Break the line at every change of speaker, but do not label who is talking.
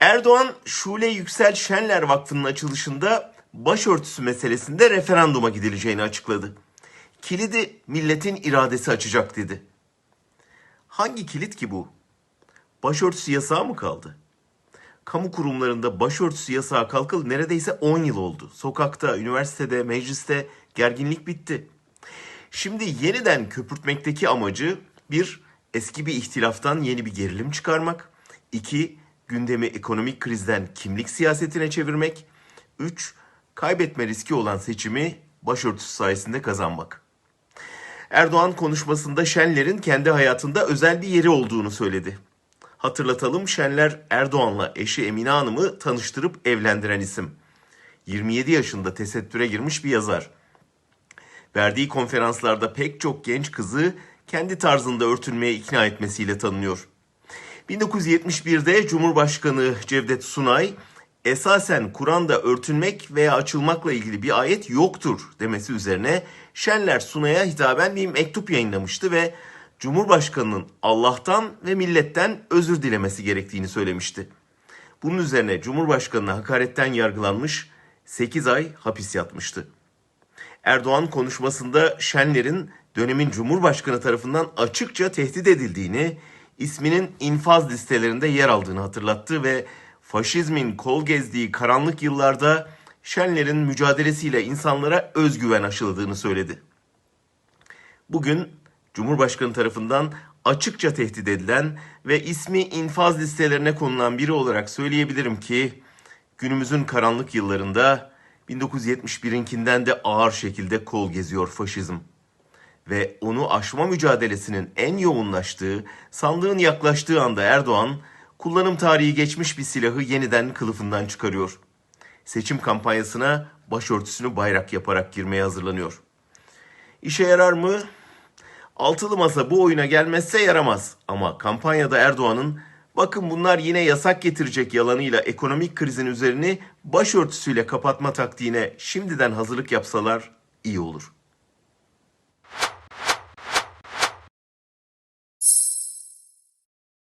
Erdoğan Şule Yüksel Şenler Vakfı'nın açılışında başörtüsü meselesinde referanduma gidileceğini açıkladı. Kilidi milletin iradesi açacak dedi. Hangi kilit ki bu? Başörtüsü yasağı mı kaldı? Kamu kurumlarında başörtüsü yasağı kalkalı neredeyse 10 yıl oldu. Sokakta, üniversitede, mecliste gerginlik bitti. Şimdi yeniden köpürtmekteki amacı bir, eski bir ihtilaftan yeni bir gerilim çıkarmak. iki gündemi ekonomik krizden kimlik siyasetine çevirmek. Üç, kaybetme riski olan seçimi başörtüsü sayesinde kazanmak. Erdoğan konuşmasında Şenler'in kendi hayatında özel bir yeri olduğunu söyledi. Hatırlatalım Şenler Erdoğan'la eşi Emine Hanım'ı tanıştırıp evlendiren isim. 27 yaşında tesettüre girmiş bir yazar. Verdiği konferanslarda pek çok genç kızı kendi tarzında örtünmeye ikna etmesiyle tanınıyor. 1971'de Cumhurbaşkanı Cevdet Sunay esasen Kur'an'da örtünmek veya açılmakla ilgili bir ayet yoktur demesi üzerine Şenler Sunay'a hitaben bir mektup yayınlamıştı ve Cumhurbaşkanının Allah'tan ve milletten özür dilemesi gerektiğini söylemişti. Bunun üzerine Cumhurbaşkanı'na hakaretten yargılanmış 8 ay hapis yatmıştı. Erdoğan konuşmasında Şenler'in dönemin Cumhurbaşkanı tarafından açıkça tehdit edildiğini, isminin infaz listelerinde yer aldığını hatırlattı ve faşizmin kol gezdiği karanlık yıllarda Şenler'in mücadelesiyle insanlara özgüven aşıladığını söyledi. Bugün Cumhurbaşkanı tarafından açıkça tehdit edilen ve ismi infaz listelerine konulan biri olarak söyleyebilirim ki günümüzün karanlık yıllarında 1971'inkinden de ağır şekilde kol geziyor faşizm. Ve onu aşma mücadelesinin en yoğunlaştığı, sandığın yaklaştığı anda Erdoğan, kullanım tarihi geçmiş bir silahı yeniden kılıfından çıkarıyor. Seçim kampanyasına başörtüsünü bayrak yaparak girmeye hazırlanıyor. İşe yarar mı? Altılı masa bu oyuna gelmezse yaramaz. Ama kampanyada Erdoğan'ın bakın bunlar yine yasak getirecek yalanıyla ekonomik krizin üzerini başörtüsüyle kapatma taktiğine şimdiden hazırlık yapsalar iyi olur.